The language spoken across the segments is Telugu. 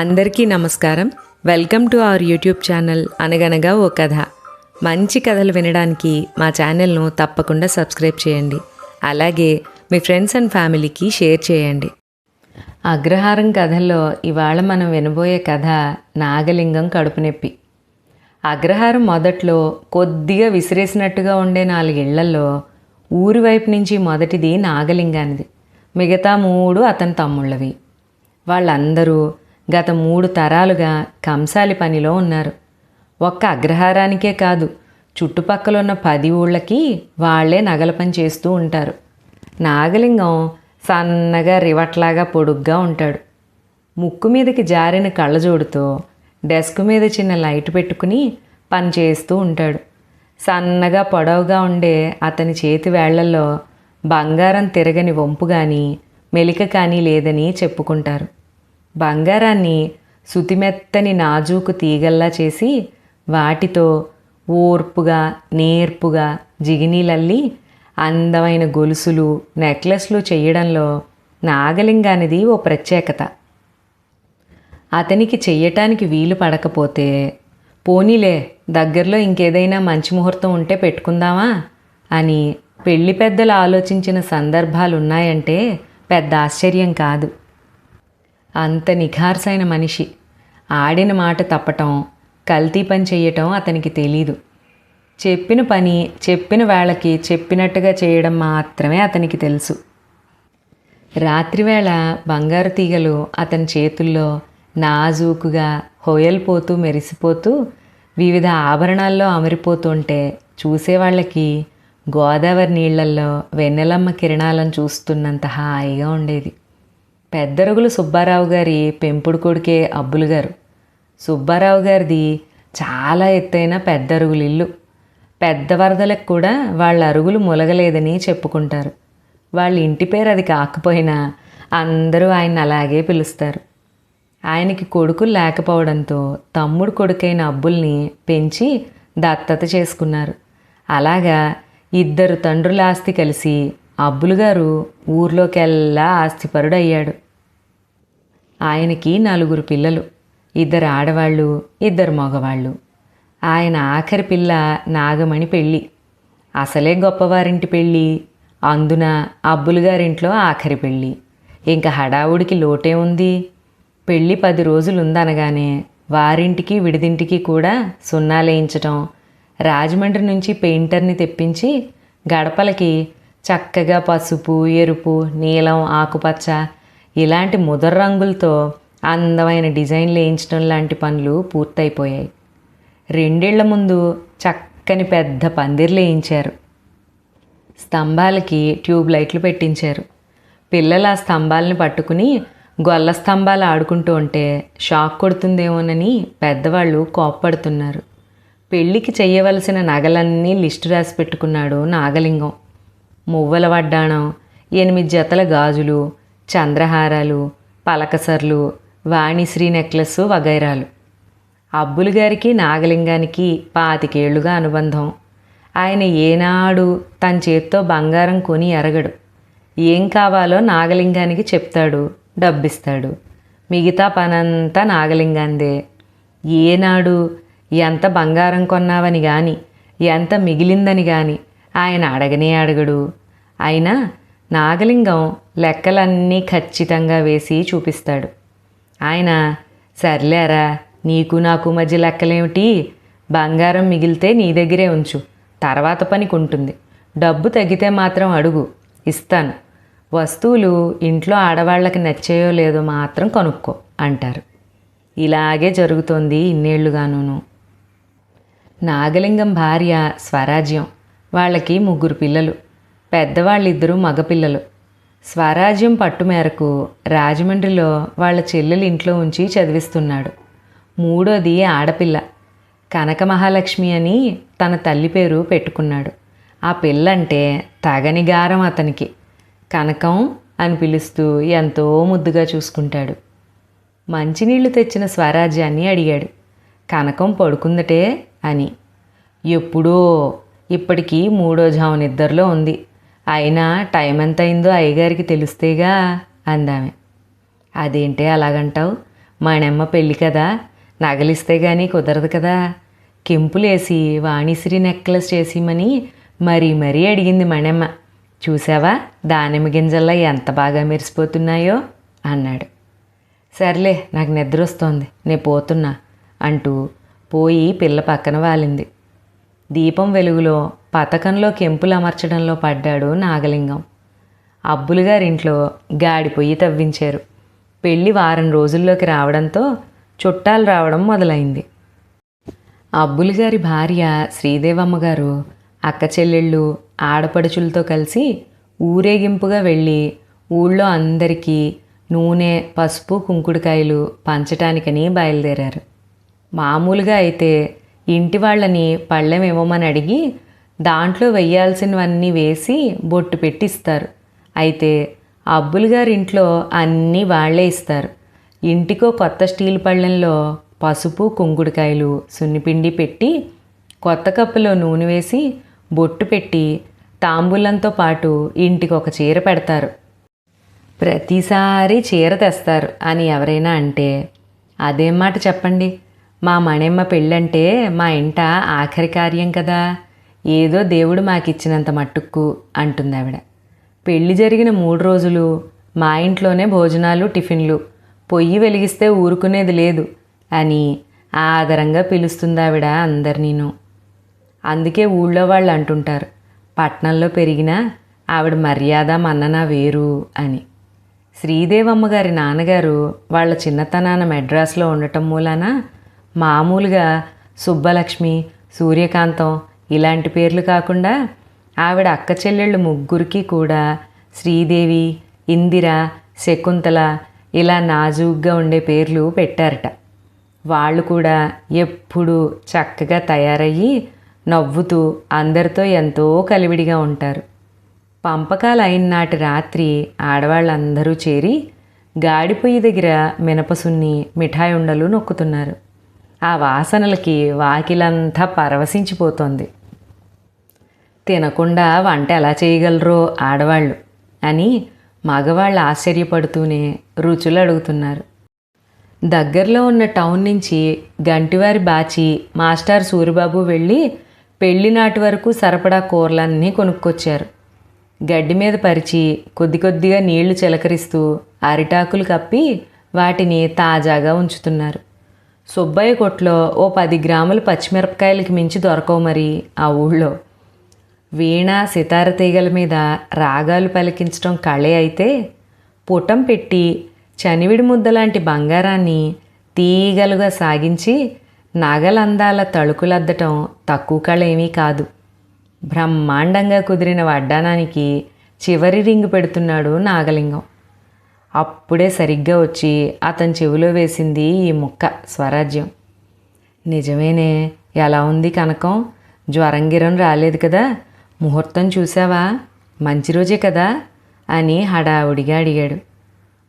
అందరికీ నమస్కారం. Welcome to our YouTube channel అనగనగా ఓ కథ. మంచి కథలు వినడానికి మా ఛానల్ను తప్పకుండా సబ్స్క్రైబ్ చేయండి. అలాగే మీ ఫ్రెండ్స్ అండ్ ఫ్యామిలీకి షేర్ చేయండి. అగ్రహారం కథల్లో ఇవాళ మనం వినబోయే కథ నాగలింగం కడుపు నొప్పి. అగ్రహారం మొదట్లో కొద్దిగా విసిరేసినట్టుగా ఉండే నాలుగిళ్ళలో ఊరి వైపు నుంచి మొదటిది నాగలింగానిది. మిగతా మూడు అతని తమ్ముళ్ళవి. వాళ్ళందరూ గత మూడు తరాలుగా కంసాలి పనిలో ఉన్నారు. ఒక్క అగ్రహారానికే కాదు చుట్టుపక్కల ఉన్న పది ఊళ్ళకి వాళ్ళే నగల పని చేస్తూ ఉంటారు. నాగలింగం సన్నగా రివట్లాగా పొడుగ్గా ఉంటాడు. ముక్కు మీదకి జారిన కళ్ళజోడుతో డెస్క్ మీద చిన్న లైట్ పెట్టుకుని పని చేస్తూ ఉంటాడు. సన్నగా పొడవుగా ఉండే అతని చేతి వేళ్ళలో బంగారం తిరగని వంపు కానీ మెలిక కానీ లేదని చెప్పుకుంటారు. బంగారాన్ని సుతిమెత్తని నాజూకు తీగల్లా చేసి వాటితో ఓర్పుగా నేర్పుగా జిగినీలల్లి అందమైన గొలుసులు నెక్లెస్లు చేయడంలో నాగలింగానిది ఓ ప్రత్యేకత. అతనికి చెయ్యటానికి వీలు పడకపోతే పోనీలే దగ్గరలో ఇంకేదైనా మంచి ముహూర్తం ఉంటే పెట్టుకుందామా? అని పెళ్ళి పెద్దలు ఆలోచించిన సందర్భాలు ఉన్నాయంటే పెద్ద ఆశ్చర్యం కాదు. అంత నిఖార్సైన మనిషి. ఆడిన మాట తప్పటం కల్తీ పని చెయ్యటం అతనికి తెలీదు. చెప్పిన పని చెప్పిన వేళకి చెప్పినట్టుగా చేయడం మాత్రమే అతనికి తెలుసు. రాత్రివేళ బంగారు తీగలు అతని చేతుల్లో నాజూకుగా హోయల్పోతూ మెరిసిపోతూ వివిధ ఆభరణాల్లో అమరిపోతుంటే చూసేవాళ్ళకి గోదావరి నీళ్ళల్లో వెన్నెలమ్మ కిరణాలను చూస్తున్నంత హాయిగా ఉండేది. పెద్దరుగులు సుబ్బారావు గారి పెంపుడు కొడుకే అబ్బులు గారు. సుబ్బారావు గారిది చాలా ఎత్తైన పెద్దరుగులు ఇల్లు. పెద్ద వరదలకు కూడా వాళ్ళ అరుగులు మొలగలేదని చెప్పుకుంటారు. వాళ్ళ ఇంటి పేరు అది కాకపోయినా అందరూ ఆయన అలాగే పిలుస్తారు. ఆయనకి కొడుకులు లేకపోవడంతో తమ్ముడు కొడుకైన అబ్బుల్ని పెంచి దత్తత చేసుకున్నారు. అలాగా ఇద్దరు తండ్రుల ఆస్తి కలిసి అబ్బులు గారు ఊర్లోకెల్లా ఆస్తిపరుడు అయ్యాడు ఆయనకి నలుగురు పిల్లలు ఇద్దరు ఆడవాళ్ళు ఇద్దరు మగవాళ్ళు. ఆయన ఆఖరి పిల్ల నాగమణి పెళ్ళి. అసలే గొప్పవారింటి పెళ్ళి. అందున అబ్బులు గారింట్లో ఆఖరి పెళ్ళి. ఇంకా హడావుడికి లోటే ఉంది. పెళ్ళి పది రోజులు ఉందనగానే వారింటికి విడిదింటికి కూడా సున్నాలేయించటం రాజమండ్రి నుంచి పెయింటర్ని తెప్పించి గడపలకి చక్కగా పసుపు ఎరుపు నీలం ఆకుపచ్చ ఇలాంటి ముదర రంగులతో అందమైన డిజైన్లు వేయించడం లాంటి పనులు పూర్తయిపోయాయి. రెండేళ్ళ ముందు చక్కని పెద్ద పందిర్లు వేయించారు. స్తంభాలకి ట్యూబ్ లైట్లు పెట్టించారు. పిల్లలు ఆ స్తంభాలని పట్టుకుని గొల్ల స్తంభాలు ఆడుకుంటూ ఉంటే షాక్ కొడుతుందేమోనని పెద్దవాళ్ళు కోప్పడుతున్నారు. పెళ్ళికి చేయవలసిన నగలన్నీ లిస్టు రాసి పెట్టుకున్నాడు నాగలింగం. మువ్వల వడ్డాణం ఎనిమిది జతల గాజులు చంద్రహారాలు పలకసర్లు వాణిశ్రీ నెక్లెస్ వగైరాలు. అబ్బులు గారికి నాగలింగానికి పాతికేళ్ళుగా అనుబంధం. ఆయన ఏనాడు తన చేత్తో బంగారం కొని ఎరగడు. ఏం కావాలో నాగలింగానికి చెప్తాడు డబ్బిస్తాడు. మిగతా పనంతా నాగలింగాందే ఏనాడు ఎంత బంగారం కొన్నావని కానీ ఎంత మిగిలిందని కానీ ఆయన అడగనే అడగడు. అయినా నాగలింగం లెక్కలన్నీ ఖచ్చితంగా వేసి చూపిస్తాడు. ఆయన సర్లేరా నీకు నాకు మధ్య లెక్కలేమిటి? బంగారం మిగిలితే నీ దగ్గరే ఉంచు. తర్వాత పనికి ఉంటుంది డబ్బు తగ్గితే మాత్రం అడుగు. ఇస్తాను. వస్తువులు ఇంట్లో ఆడవాళ్ళకి నచ్చాయో లేదో మాత్రం కొనుక్కో అంటారు. ఇలాగే జరుగుతోంది ఇన్నేళ్ళుగానూను. నాగలింగం భార్య స్వరాజ్యం. వాళ్ళకి ముగ్గురు పిల్లలు పెద్దవాళ్ళిద్దరూ మగపిల్లలు. స్వరాజ్యం పట్టు మేరకు రాజమండ్రిలో వాళ్ళ చెల్లెలు ఇంట్లో ఉంచి చదివిస్తున్నాడు. మూడోది ఆడపిల్ల. కనక మహాలక్ష్మి అని తన తల్లి పేరు పెట్టుకున్నాడు. ఆ పిల్లంటే తగనిగారం అతనికి. కనకం అని పిలుస్తూ ఎంతో ముద్దుగా చూసుకుంటాడు. మంచినీళ్ళు తెచ్చిన స్వరాజ్యాన్ని అడిగాడు. కనకం పడుకుందటే అని. ఎప్పుడో ఇప్పటికీ మూడో జాము నిద్రలో ఉంది. అయినా టైం ఎంత అయిందో అయ్యగారికి తెలిస్తేగా అందామె. అదేంటే అలాగంటావు? మానమ్మ పెళ్ళి కదా? నగలిస్తే గానీ కుదరదు కదా? కెంపులేసి వాణిశ్రీ నెక్లెస్ చేసిమని మరీ మరీ అడిగింది మణమ్మ చూసావా దానిమ్మ గింజల్లా ఎంత బాగా మెరిసిపోతున్నాయో? అన్నాడు. సర్లే నాకు నిద్ర వస్తోంది నేను పోతున్నా అంటూ పోయి పిల్ల పక్కన వాలింది. దీపం వెలుగులో పతకంలో కెంపులు అమర్చడంలో పడ్డాడు నాగలింగం. అబ్బులుగారింట్లో గాడి పొయ్యి తవ్వించారు. పెళ్ళి వారం రోజుల్లోకి రావడంతో చుట్టాలు రావడం మొదలైంది. అబ్బులు గారి భార్య శ్రీదేవమ్మ గారు అక్క చెల్లెళ్ళు ఆడపడుచులతో కలిసి ఊరేగింపుగా వెళ్ళి ఊళ్ళో అందరికీ నూనె పసుపు కుంకుడుకాయలు పంచటానికని బయలుదేరారు. మామూలుగా అయితే ఇంటి వాళ్ళని పళ్ళెం ఇవ్వమని అడిగి దాంట్లో వెయ్యాల్సినవన్నీ వేసి బొట్టు పెట్టి ఇస్తారు అయితే అబ్బులు గారి ఇంట్లో అన్నీ వాళ్ళే ఇస్తారు. ఇంటికో కొత్త స్టీల్ పళ్ళెంలో పసుపు కుంకుడుకాయలు సున్నిపిండి పెట్టి కొత్త కప్పులో నూనె వేసి బొట్టు పెట్టి తాంబూలంతో పాటు ఇంటికి ఒక చీర పెడతారు. ప్రతిసారి చీర తెస్తారు అని ఎవరైనా అంటే అదేం మాట చెప్పండి? మా మణిమ్మ పెళ్ళంటే మా ఇంట ఆఖరి కార్యం కదా. ఏదో దేవుడు మాకిచ్చినంత మట్టుక్కు అంటుంది ఆవిడ పెళ్ళి జరిగిన మూడు రోజులు మా ఇంట్లోనే భోజనాలు టిఫిన్లు. పొయ్యి వెలిగిస్తే ఊరుకునేది లేదు అని ఆదరంగా పిలుస్తుంది ఆవిడ అందరినీను. అందుకే ఊళ్ళో వాళ్ళు అంటుంటారు పట్నంలో పెరిగినా ఆవిడ మర్యాద మన్నన వేరు అని. శ్రీదేవమ్మ గారి నాన్నగారు వాళ్ళ చిన్నతనాన మెడ్రాస్లో ఉండటం మూలాన మామూలుగా సుబ్బలక్ష్మి సూర్యకాంతం ఇలాంటి పేర్లు కాకుండా ఆవిడ అక్క చెల్లెళ్ళు ముగ్గురికి కూడా శ్రీదేవి ఇందిర శకుంతల ఇలా నాజూగ్గా ఉండే పేర్లు పెట్టారట. వాళ్ళు కూడా ఎప్పుడూ చక్కగా తయారయ్యి నవ్వుతూ అందరితో ఎంతో కలివిడిగా ఉంటారు. పంపకాలు అయిన నాటి రాత్రి ఆడవాళ్ళందరూ చేరి గాడిపొయ్యి దగ్గర మినపసున్ని మిఠాయి ఉండలు నొక్కుతున్నారు. ఆ వాసనలకి వాకిలంతా పరవశించిపోతోంది. తినకుండా వంట ఎలా చేయగలరో ఆడవాళ్ళు అని మగవాళ్ళు ఆశ్చర్యపడుతూనే రుచులు అడుగుతున్నారు. దగ్గరలో ఉన్న టౌన్ నుంచి గంటివారి బాచి మాస్టర్ సూరిబాబు వెళ్ళి పెళ్ళినాటి వరకు సరపడా కూరలన్నీ కొనుక్కొచ్చారు. గడ్డి మీద పరిచి కొద్ది కొద్దిగా నీళ్ళు చిలకరిస్తూ అరిటాకులు కప్పి వాటిని తాజాగా ఉంచుతున్నారు. సుబ్బయ్య కొట్లో ఓ పది గ్రాములు పచ్చిమిరపకాయలకి మించి దొరకవు మరి ఆ ఊళ్ళో. వీణ సితార తీగల మీద రాగాలు పలికించడం కళే అయితే పుటం పెట్టి చనివిడి ముద్దలాంటి బంగారాన్ని తీగలుగా సాగించి నగలందాల తళుకులద్దటం తక్కువ కళేమీ కాదు. బ్రహ్మాండంగా కుదిరిన వడ్డానానికి చివరి రింగు పెడుతున్నాడు నాగలింగం. అప్పుడే సరిగ్గా వచ్చి అతని చెవిలో వేసింది ఈ ముక్క స్వరాజ్యం. నిజమేనే ఎలా ఉంది కనకం? జ్వరం గిరం రాలేదు కదా? ముహూర్తం చూసావా మంచి రోజే కదా? అని హడావుడిగా అడిగాడు.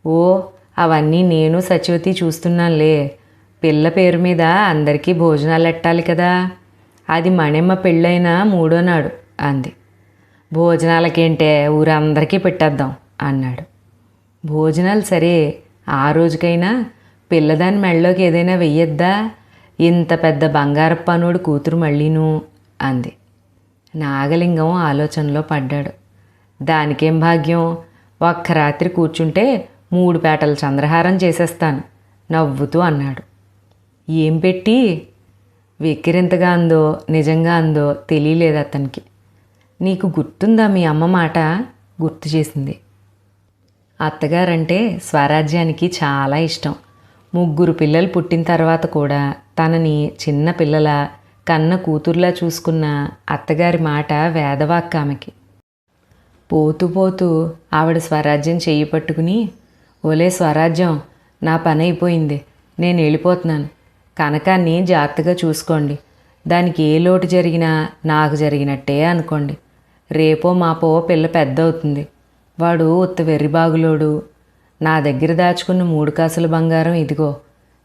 ఓ అవన్నీ నేను సచివతి చూస్తున్నానులే. పిల్ల పేరు మీద అందరికీ భోజనాలు ఎట్టాలి కదా? అది మణిమ్మ పెళ్ళైన మూడో నాడు అంది. భోజనాలకేంటే ఊరందరికీ పెట్టేద్దాం అన్నాడు. భోజనాలు సరే. ఆ రోజుకైనా పిల్లదాని మెళ్ళలోకి ఏదైనా వెయ్యొద్దా? ఇంత పెద్ద బంగారప్ప పనుడు కూతురు మళ్ళీను అంది. నాగలింగం ఆలోచనలో పడ్డాడు. దానికేం భాగ్యం? ఒక్క రాత్రి కూర్చుంటే మూడు పేటల చంద్రహారం చేసేస్తాను నవ్వుతూ అన్నాడు. ఏం పెట్టి? వెక్కిరింతగా అందో నిజంగా అందో తెలియలేదు అతనికి. నీకు గుర్తుందా మీ అమ్మ మాట? గుర్తు చేసింది. అత్తగారంటే స్వరాజ్యానికి చాలా ఇష్టం. ముగ్గురు పిల్లలు పుట్టిన తర్వాత కూడా తనని చిన్న పిల్లల కన్న కూతుర్లా చూసుకున్న అత్తగారి మాట వేదవాక్క ఆమెకి. పోతూ పోతూ ఆవిడ స్వరాజ్యం చెయ్యి పట్టుకుని ఓలే స్వరాజ్యం నా పని అయిపోయింది. నేను వెళ్ళిపోతున్నాను. కనకాన్ని జాగ్రత్తగా చూసుకోండి. దానికి ఏ లోటు జరిగినా నాకు జరిగినట్టే అనుకోండి. రేపో మాపో పిల్ల పెద్ద అవుతుంది వాడు ఉత్త వెర్రిబాగులోడు నా దగ్గర దాచుకున్న మూడు కాసుల బంగారం ఇదిగో.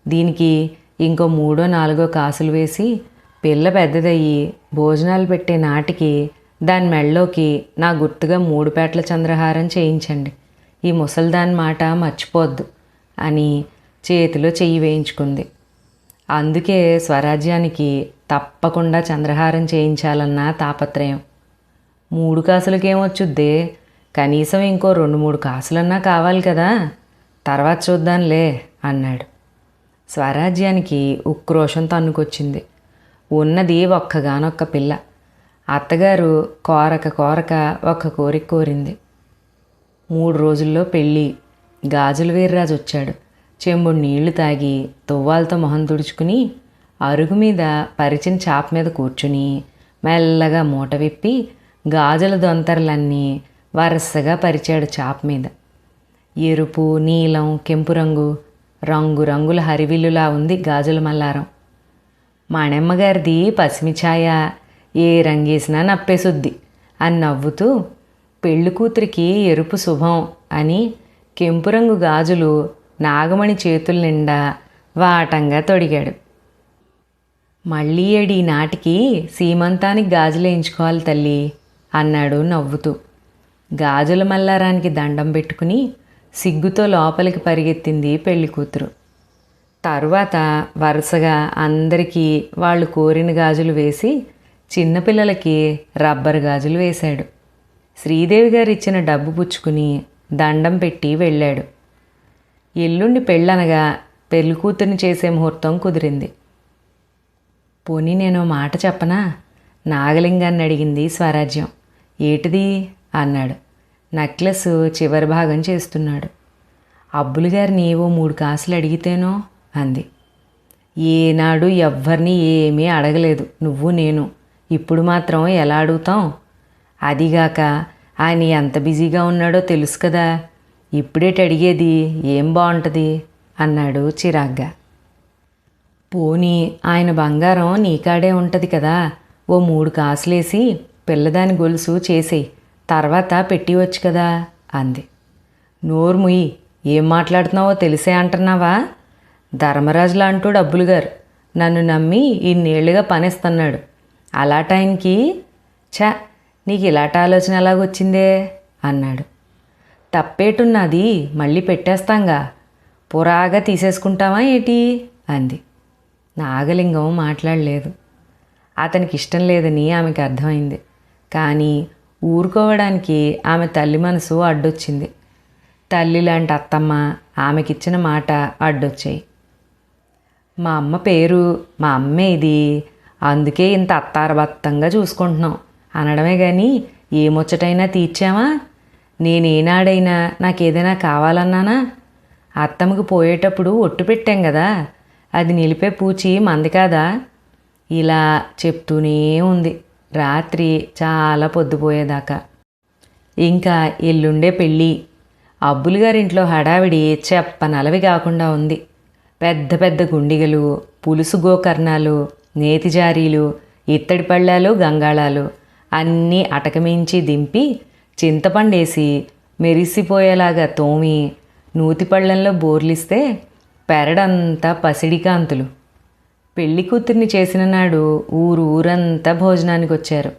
దీనికి ఇంకో మూడో నాలుగో కాసులు వేసి పిల్ల పెద్దదయ్యి భోజనాలు పెట్టే నాటికి దాని మెళ్ళలోకి నా గుర్తుగా మూడు పేటల చంద్రహారం చేయించండి. ఈ ముసల్దాన్ మాట మర్చిపోద్దు అని చేతిలో చెయ్యి వేయించుకుంది. అందుకే స్వరాజ్యానికి తప్పకుండా చంద్రహారం చేయించాలన్న తాపత్రయం. మూడు కాసులకేమొచ్చుద్దే కనీసం ఇంకో రెండు మూడు కాసులన్నా కావాలి కదా. తర్వాత చూద్దాంలే అన్నాడు. స్వరాజ్యానికి ఉక్రోషం తన్నుకొచ్చింది. ఉన్నది ఒక్కగానొక్క పిల్ల. అత్తగారు కోరక కోరక ఒక్క కోరిక కోరింది. మూడు రోజుల్లో పెళ్ళి. గాజుల వీర్రాజు వచ్చాడు. చెంబుడు నీళ్ళు తాగి తువ్వాలతో మొహం తుడుచుకుని అరుగు మీద పరిచిన చాప మీద కూర్చుని మెల్లగా మూట విప్పి గాజుల దొంతరలన్నీ వరుసగా పరిచాడు చాప మీద. ఎరుపు నీలం కెంపు రంగు రంగు రంగుల హరివిల్లులా ఉంది గాజుల మల్లారం. మాణెమ్మగారిది పసిమి ఛాయ ఏ రంగేసినా నప్పేసుద్ది అని నవ్వుతూ పెళ్ళి కూతురికి ఎరుపు శుభం అని కెంపు రంగు గాజులు నాగమణి చేతుల నిండా వాటంగా తొడిగాడు. మళ్ళీ ఏడి నాటికి సీమంతానికి గాజులు వేయించుకోవాలి తల్లి అన్నాడు నవ్వుతూ. గాజుల మల్లారానికి దండం పెట్టుకుని సిగ్గుతో లోపలికి పరిగెత్తింది పెళ్ళి కూతురు. తరువాత వరుసగా అందరికీ వాళ్ళు కోరిన గాజులు వేసి చిన్నపిల్లలకి రబ్బర్ గాజులు వేశాడు. శ్రీదేవి గారు ఇచ్చిన డబ్బు పుచ్చుకుని దండం పెట్టి వెళ్ళాడు. ఎల్లుండి పెళ్ళనగా పెళ్ళి కూతుర్ని చేసే ముహూర్తం కుదిరింది. పోనీ నేను మాట చెప్పనా? నాగలింగాన్ని అడిగింది స్వరాజ్యం. ఏటిది? అన్నాడు. నెక్లెస్ చివరి భాగం చేస్తున్నాడు. అబ్బులు గారిని ఓ మూడు కాసులు అడిగితేనో? అంది. ఏనాడు ఎవ్వరిని ఏమీ అడగలేదు. నువ్వు నేను. ఇప్పుడు మాత్రం ఎలా అడుగుతాం? అదిగాక ఆయన ఎంత బిజీగా ఉన్నాడో తెలుసు కదా. ఇప్పుడేటి అడిగేది ఏం బాగుంటుంది అన్నాడు చిరాగ్గా. పోనీ ఆయన బంగారం నీకాడే ఉంటుంది కదా. ఓ మూడు కాసులేసి పిల్లదాని గొలుసు చేసేయి. తర్వాత పెట్టివచ్చు కదా అంది. నోర్ముయి ఏం మాట్లాడుతున్నావో తెలిసే అంటున్నావా? ధర్మరాజులా అంటూ డబ్బులు గారు నన్ను నమ్మి ఇన్నేళ్ళుగా పనిస్తున్నాడు. అలా టైంకి ఛ నీకు ఇలాంటి ఆలోచన ఎలాగొచ్చిందే? అన్నాడు. తప్పేటున్నది మళ్ళీ పెట్టేస్తాంగా. పురాగా తీసేసుకుంటావా ఏటి? అంది. నాగలింగం మాట్లాడలేదు. అతనికి ఇష్టం లేదని ఆమెకి అర్థమైంది. కానీ ఊరుకోవడానికి ఆమె తల్లి మనసు అడ్డొచ్చింది. తల్లి లాంటి అత్తమ్మ ఆమెకిచ్చిన మాట అడ్డొచ్చాయి. మా అమ్మ పేరు మా అమ్మే ఇది. అందుకే ఇంత అత్తారబత్తంగా చూసుకుంటున్నాం. అనడమే కానీ ఏ ముచ్చటైనా తీర్చామా? నేనేనాడైనా నాకేదైనా కావాలన్నానా? అత్తమ్మకి పోయేటప్పుడు ఒట్టు పెట్టాం కదా అది నిలిపే పూచి మంది కాదా? ఇలా చెప్తూనే ఉంది. రాత్రి చాలా పొద్దుపోయేదాకా ఇంకా ఎల్లుండే పెళ్ళి. అబ్బులు గారింట్లో హడావిడి చెప్పనలవి కాకుండా ఉంది. పెద్ద పెద్ద గుండిగలు పులుసు గోకర్ణాలు నేతి జారీలు ఇత్తడి పళ్ళాలు గంగాళాలు అన్నీ అటకమించి దింపి చింతపండేసి మెరిసిపోయేలాగా తోమి నూతిపళ్ళంలో బోర్లిస్తే పెరడంతా పసిడికాంతులు. పెళ్ళి కూతుర్ని చేసిన నాడు ఊరు ఊరంతా భోజనానికి వచ్చారు.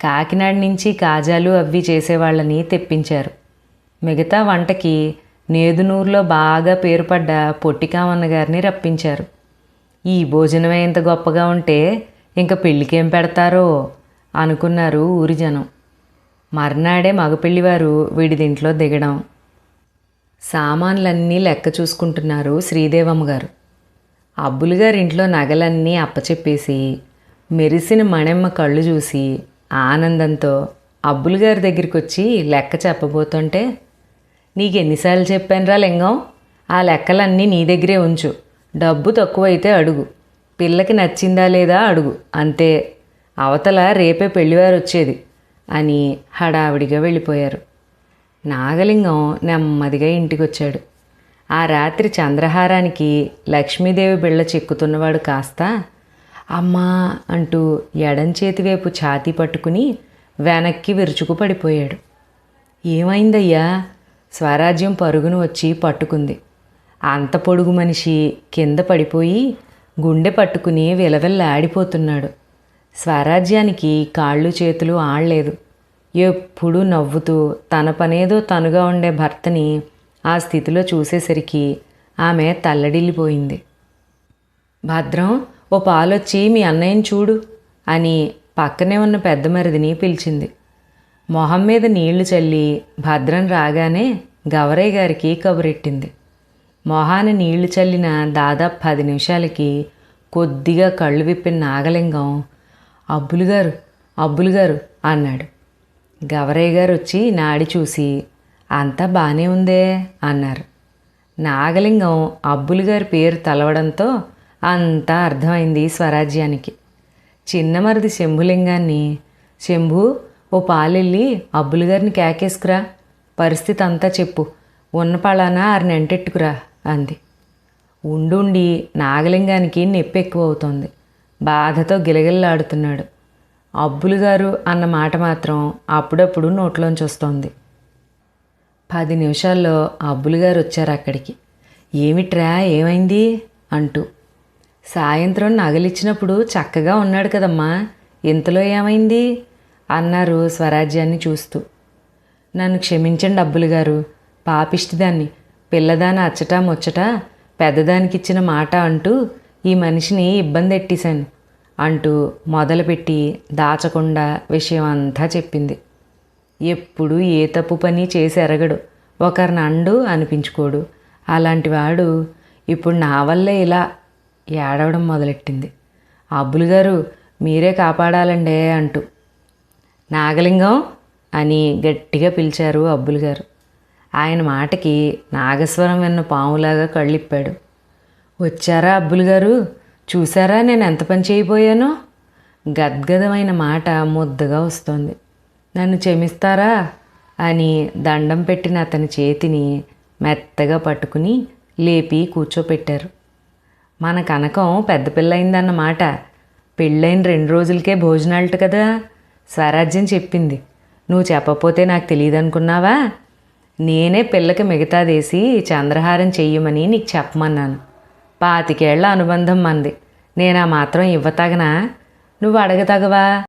కాకినాడ నుంచి కాజాలు అవి చేసేవాళ్ళని తెప్పించారు. మిగతా వంటకి నేదునూరులో బాగా పేరుపడ్డ పొట్టికామన్న గారిని రప్పించారు. ఈ భోజనమే ఇంత గొప్పగా ఉంటే ఇంకా పెళ్ళికేం పెడతారో అనుకున్నారు ఊరి జనం. మర్నాడే మగపెళ్ళివారు వీడిదింట్లో దిగడం. సామాన్లన్నీ లెక్క చూసుకుంటున్నారు శ్రీదేవమ్మ గారు. అబ్బులు గారి ఇంట్లో నగలన్నీ అప్పచెప్పేసి మెరిసిన మణెమ్మ కళ్ళు చూసి ఆనందంతో అబ్బులు గారి దగ్గరికి వచ్చి లెక్క చెప్పబోతుంటే నీకు ఎన్నిసార్లు చెప్పానురా లింగం? ఆ లెక్కలన్నీ నీ దగ్గరే ఉంచు. డబ్బు తక్కువైతే అడుగు. పిల్లకి నచ్చిందా లేదా అడుగు. అంతే. అవతల రేపే పెళ్ళివారు వచ్చేది అని హడావిడిగా వెళ్ళిపోయారు. నాగలింగం నెమ్మదిగా ఇంటికొచ్చాడు. ఆ రాత్రి చంద్రహారానికి లక్ష్మీదేవి బిళ్ళ చెక్కుతున్నవాడు కాస్త అమ్మా అంటూ ఎడంచేతి వైపు ఛాతీ పట్టుకుని వెనక్కి విరుచుకు పడిపోయాడు. ఏమైందయ్యా? స్వరాజ్యం పరుగును వచ్చి పట్టుకుంది. అంత పొడుగు మనిషి కింద పడిపోయి గుండె పట్టుకుని విలవిల్లాడిపోతున్నాడు. స్వరాజ్యానికి కాళ్ళు చేతులు ఆడలేదు. ఎప్పుడూ నవ్వుతూ తన పనేదో తనుగా ఉండే భర్తని ఆ స్థితిలో చూసేసరికి ఆమె తల్లడిల్లిపోయింది. భద్రం ఓ పాలొచ్చి మీ అన్నయ్యని చూడు అని పక్కనే ఉన్న పెద్ద మరిదిని పిలిచింది. మొహం మీద నీళ్ళు చల్లి భద్రం రాగానే గవరయ్య గారికి కబురెట్టింది. మొహాన నీళ్ళు చల్లిన దాదాపు పది నిమిషాలకి కొద్దిగా కళ్ళు విప్పిన నాగలింగం అబ్బులు గారు గారు అన్నాడు. గవరయ్య గారు వచ్చి నాడి చూసి అంతా బాగానే ఉందే అన్నారు. నాగలింగం అబ్బులు గారి పేరు తలవడంతో అంతా అర్థమైంది స్వరాజ్యానికి. చిన్నమరిది శంభులింగాన్ని శంభు ఓ పాలెళ్ళి అబ్బులు గారిని కేకేసుకురా. పరిస్థితి అంతా చెప్పు. ఉన్న పళానా ఆరిని ఎంటెట్టుకురా అంది. ఉండుండి నాగలింగానికి నొప్పి ఎక్కువ అవుతుంది బాధతో గిలగిల్లాడుతున్నాడు. అబ్బులు గారు అన్న మాట మాత్రం అప్పుడప్పుడు నోట్లోంచి వస్తోంది పది నిమిషాల్లో అబ్బులు గారు వచ్చారు అక్కడికి. ఏమిట్రా ఏమైంది? అంటూ. సాయంత్రం నగలిచ్చినప్పుడు చక్కగా ఉన్నాడు కదమ్మా. ఇంతలో ఏమైంది? అన్నారు స్వరాజ్యాన్ని చూస్తూ. నన్ను క్షమించండి అబ్బులు గారు పాపిష్టిదాన్ని పిల్లదాని అచ్చట ముచ్చట పెద్దదానికిచ్చిన మాట అంటూ ఈ మనిషిని ఇబ్బంది ఎట్టేశాను అంటూ మొదలుపెట్టి దాచకుండా విషయం అంతా చెప్పింది. ఎప్పుడు ఏ తప్పు పని చేసి ఎరగడు. ఒకరిని అండు అనిపించుకోడు. అలాంటి వాడు ఇప్పుడు నా వల్లే ఇలా ఏడవడం మొదలెట్టింది. అబ్బులు గారు మీరే కాపాడాలండే అంటూ. నాగలింగం అని గట్టిగా పిలిచారు అబ్బులు గారు. ఆయన మాటకి నాగస్వరం విన్న పాములాగా కళ్ళిప్పాడు. వచ్చారా అబ్బులు గారు? చూసారా నేను ఎంత పని చేయబోయానో? గద్గదమైన మాట ముద్దగా వస్తోంది. నన్ను క్షమిస్తారా అని దండం పెట్టిన అతని చేతిని మెత్తగా పట్టుకుని లేపి కూర్చోపెట్టారు. మన కనకం పెద్ద పిల్లయిందన్నమాట పెళ్ళైన రెండు రోజులకే భోజనాలట కదా. స్వరాజ్యం చెప్పింది. నువ్వు చెప్పపోతే నాకు తెలియదు అనుకున్నావా నేనే పిల్లకి మిగతాదేసి చంద్రహారం చెయ్యమని నీకు చెప్పమన్నాను. పాతికేళ్ళ అనుబంధం మంది. నేను ఆ మాత్రం ఇవ్వతగనా? నువ్వు అడగతగవా?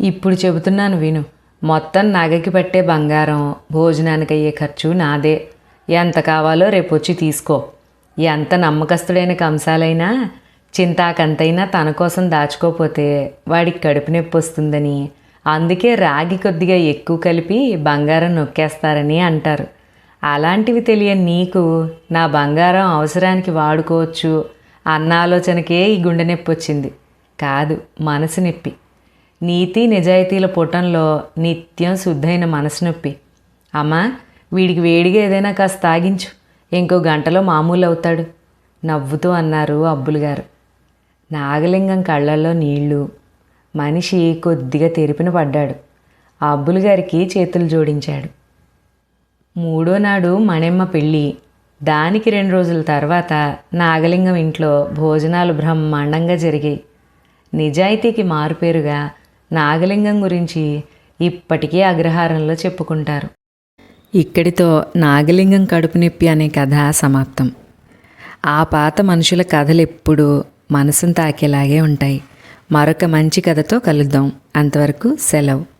ఇప్పుడు చెబుతున్నాను విను. మొత్తం నగకి పట్టే బంగారం భోజనానికి అయ్యే ఖర్చు నాదే. ఎంత కావాలో రేపు వచ్చి తీసుకో. ఎంత నమ్మకస్తుడైన కంసాలైనా చింతాకంతైనా తన కోసం దాచుకోపోతే వాడికి కడుపు నొప్పి వస్తుందని. అందుకే రాగి కొద్దిగా ఎక్కువ కలిపి బంగారం నొక్కేస్తారని అంటారు. అలాంటివి తెలియని నీకు నా బంగారం అవసరానికి వాడుకోవచ్చు అన్న ఆలోచనకే ఈ గుండె నొప్పి వచ్చింది. కాదు మనసు నొప్పి. నీతి నిజాయితీల పుటంలో నిత్యం శుద్ధైన మనసు నొప్పి. అమ్మా వీడికి వేడిగా ఏదైనా కాస్త తాగించు. ఇంకో గంటలో మామూలు అవుతాడు. నవ్వుతూ అన్నారు అబ్బులు గారు. నాగలింగం కళ్ళల్లో నీళ్ళు. మనిషి కొద్దిగా తెరిపిన పడ్డాడు. ఆ అబ్బులు గారికి చేతులు జోడించాడు. మూడో నాడు మణెమ్మ పెళ్ళి. దానికి రెండు రోజుల తర్వాత నాగలింగం ఇంట్లో భోజనాలు బ్రహ్మాండంగా జరిగాయి. నిజాయితీకి మారుపేరుగా నాగలింగం గురించి ఇప్పటికీ అగ్రహారంలో చెప్పుకుంటారు. ఇక్కడితో నాగలింగం కడుపు నొప్పి అనే కథ సమాప్తం. ఆ పాత మనుషుల కథలు ఎప్పుడూ మనసును తాకేలాగే ఉంటాయి. మరొక మంచి కథతో కలుద్దాం. అంతవరకు సెలవు.